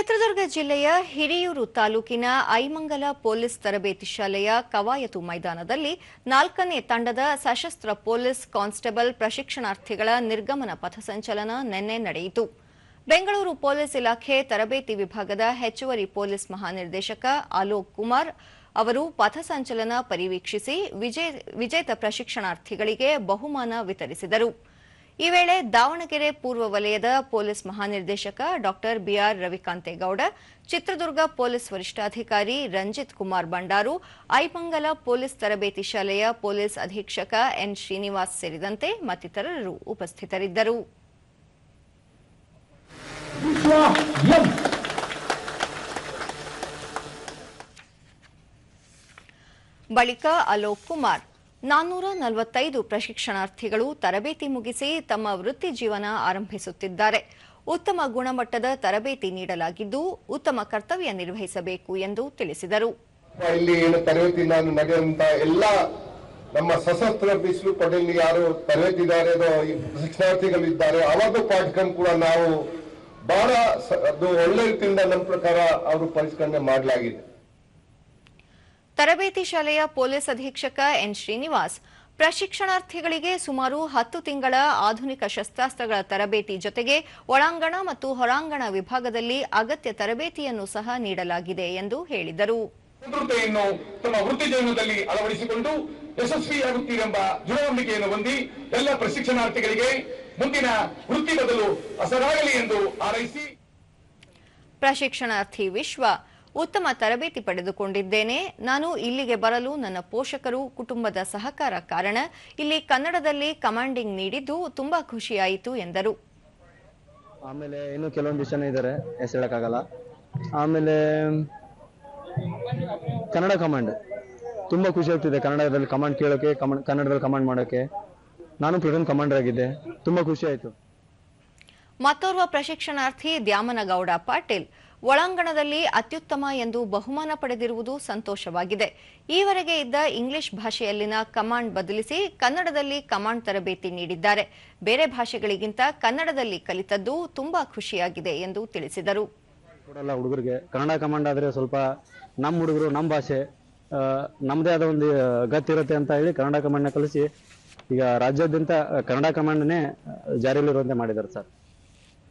ಚಿತ್ರದುರ್ಗ ಜಿಲ್ಲೆಯ ಹಿರಿಯೂರು ತಾಲೂಕಿನ ಐಮಂಗಲ ಪೊಲೀಸ್ ತರಬೇತಿ ಶಾಲೆಯ ಕವಾಯತು ಮೈದಾನದಲ್ಲಿ ನಾಲ್ಕನೇ ತಂಡದ ಸಶಸ್ತ್ರ ಪೊಲೀಸ್ ಕಾನ್ಸ್ಟೇಬಲ್ ಪ್ರಶಿಕ್ಷಣಾರ್ಥಿಗಳ ನಿರ್ಗಮನ ಪಥಸಂಚಲನ ನಿನ್ನೆ ನಡೆಯಿತು. ಬೆಂಗಳೂರು ಪೊಲೀಸ್ ಇಲಾಖೆ ತರಬೇತಿ ವಿಭಾಗದ ಹೆಚ್ಚುವರಿ ಪೊಲೀಸ್ ಮಹಾನಿರ್ದೇಶಕ ಅಲೋಕ್ ಕುಮಾರ್ ಅವರು ಪಥಸಂಚಲನ ಪರಿವೀಕ್ಷಿಸಿ ವಿಜೇ- ವಿಜೇತ ಪ್ರಶಿಕ್ಷಣಾರ್ಥಿಗಳಿಗೆ ಬಹುಮಾನ ವಿತರಿಸಿದರು. ಈ ವೇಳೆ ದಾವಣಗೆರೆ ಪೂರ್ವ ವಲಯದ ಪೊಲೀಸ್ ಮಹಾನಿರ್ದೇಶಕ doctor B R Ravikantegowda, Chitradurga police ವರಿಷ್ಠಾಧಿಕಾರಿ ರಂಜಿತ್ ಕುಮಾರ್ ಬಂಡಾರು ಐಮಂಗಲ ಪೊಲೀಸ್ ತರಬೇತಿ ಶಾಲೆಯ ಪೊಲೀಸ್ ಅಧೀಕ್ಷಕ ಎನ್ ಶ್ರೀನಿವಾಸ್ ಸೇರಿದಂತೆ ಮತ್ತಿತರರು ಉಪಸ್ಥಿತರಿದ್ದರು. ಬಳಿಕ ಅಲೋಕ್ ಕುಮಾರ್. ನಾನ್ನೂರ ನಲವತ್ತೈದು ಪ್ರಶಿಕ್ಷಣಾರ್ಥಿಗಳು ತರಬೇತಿ ಮುಗಿಸಿ ತಮ್ಮ ವೃತ್ತಿ ಜೀವನ ಆರಂಭಿಸುತ್ತಿದ್ದಾರೆ. ಉತ್ತಮ ಗುಣಮಟ್ಟದ ತರಬೇತಿ ನೀಡಲಾಗಿದ್ದು ಉತ್ತಮ ಕರ್ತವ್ಯ ನಿರ್ವಹಿಸಬೇಕು ಎಂದು ತಿಳಿಸಿದರು. ಇಲ್ಲಿ ಏನು ತರಬೇತಿ ನಾನು ನಡೆಯುವಂತ ಎಲ್ಲ ನಮ್ಮ ಸಶಸ್ತ್ರ ಬಿಸಿಲು ಪಡೆಯಲ್ಲಿ ಯಾರು ತರಬೇತಿದಾರೆ ಶಿಕ್ಷಣಾರ್ಥಿಗಳಿದ್ದಾರೆ ಅವರದ್ದು ಪಾಠಕ್ಕೆ ಕೂಡ ನಾವು ಬಹಳ ಒಳ್ಳೆ ರೀತಿಯಿಂದ ನಮ್ಮ ಪ್ರಕಾರ ಅವರು ಪರಿಷ್ಕರಣೆ ಮಾಡಲಾಗಿದೆ. ತರಬೇತಿ ಶಾಲೆಯ ಪೊಲೀಸ್ ಅಧೀಕ್ಷಕ ಎನ್ ಶ್ರೀನಿವಾಸ್ ಪ್ರಶಿಕ್ಷಣಾರ್ಥಿಗಳಿಗೆ ಸುಮಾರು ಹತ್ತು ತಿಂಗಳ ಆಧುನಿಕ ಶಸ್ತ್ರಾಸ್ತ್ರಗಳ ತರಬೇತಿ ಜೊತೆಗೆ ಒಳಾಂಗಣ ಮತ್ತು ಹೊರಾಂಗಣ ವಿಭಾಗದಲ್ಲಿ ಅಗತ್ಯ ತರಬೇತಿಯನ್ನು ಸಹ ನೀಡಲಾಗಿದೆ ಎಂದು ಹೇಳಿದರು. ಸದೃಢತೆಯನ್ನು ತಮ್ಮ ವೃತ್ತಿ ಜೀವನದಲ್ಲಿ ಅಳವಡಿಸಿಕೊಂಡು ಯಶಸ್ವಿಯಾಗುತ್ತೀರೆಂಬ ದೃಢನಂಬಿಕೆಯನ್ನು ಹೊಂದಿ ಎಲ್ಲ ಪ್ರಶಿಕ್ಷಣಾರ್ಥಿಗಳಿಗೆ ಮುಂದಿನ ವೃತ್ತಿ ಬದಲು ಹಸರಾಗಲಿ ಎಂದು ಹಾರೈಸಿ. ಪ್ರಶಿಕ್ಷಣಾರ್ಥಿ ವಿಶ್ವ ಉತ್ತಮ ತರಬೇತಿ ಪಡೆದುಕೊಂಡಿದ್ದೇನೆ. ನಾನು ಇಲ್ಲಿಗೆ ಬರಲು ನನ್ನ ಪೋಷಕರು ಕುಟುಂಬದ ಸಹಕಾರ ಕಾರಣ. ಇಲ್ಲಿ ಕನ್ನಡದಲ್ಲಿ ಕಮಾಂಡಿಂಗ್ ನೀಡಿದ್ದು ತುಂಬಾ ಖುಷಿಯಾಯಿತು ಎಂದರು. ಆಮೇಲೆ ಇನ್ನು ಕೆಲವೊಂದು ಜನ ಇದ್ದಾರೆ ಹೆಸರು ಹೇಳಕ್ಕಾಗಲ್ಲ. ಆಮೇಲೆ ಕನ್ನಡ ಕಮಾಂಡ್. ತುಂಬಾ ಖುಷಿ ಆಗ್ತಿದೆ ಕನ್ನಡದಲ್ಲಿ ಕಮಾಂಡ್ ಕೇಳೋಕೆ ಕನ್ನಡದಲ್ಲಿ ಕಮಾಂಡ್ ಮಾಡೋಕೆ. ನಾನು ಪ್ಲಟೂನ್ ಕಮಾಂಡರ್ ಆಗಿದ್ದೆ ತುಂಬಾ ಖುಷಿ ಆಯ್ತು. ಮತ್ತೋರ್ವ ಪ್ರಶಿಕ್ಷಣಾರ್ಥಿ ದ್ಯಾಮನಗೌಡ ಪಾಟೀಲ್. ಒಳಾಂಗಣದಲ್ಲಿ ಅತ್ಯುತ್ತಮ ಎಂದು ಬಹುಮಾನ ಪಡೆದಿರುವುದು ಸಂತೋಷವಾಗಿದೆ. ಈವರೆಗೆ ಇದ್ದ ಇಂಗ್ಲಿಷ್ ಭಾಷೆಯಲ್ಲಿನ ಕಮಾಂಡ್ ಬದಲಿಸಿ ಕನ್ನಡದಲ್ಲಿ ಕಮಾಂಡ್ ತರಬೇತಿ ನೀಡಿದ್ದಾರೆ. ಬೇರೆ ಭಾಷೆಗಳಿಗಿಂತ ಕನ್ನಡದಲ್ಲಿ ಕಲಿತದ್ದು ತುಂಬಾ ಖುಷಿಯಾಗಿದೆ ಎಂದು ತಿಳಿಸಿದರು. ಹುಡುಗರಿಗೆ. ಕನ್ನಡ ಕಮಾಂಡ್ ಆದ್ರೆ ಸ್ವಲ್ಪ ನಮ್ಮ ಹುಡುಗರು, ನಮ್ಮ ಭಾಷೆ ನಮ್ಮದೇ ಆದ ಒಂದು ಗತಿ ಇರುತ್ತೆ ಅಂತ ಹೇಳಿ ಕನ್ನಡ ಕಮಾಂಡ್ನ ಕಲಿಸಿ ಈಗ ರಾಜ್ಯಾದ್ಯಂತ ಕನ್ನಡ ಕಮಾಂಡ್ನೇ ಜಾರಿಯಲ್ಲಿರುವಂತೆ ಮಾಡಿದ್ದಾರೆ ಸರ್.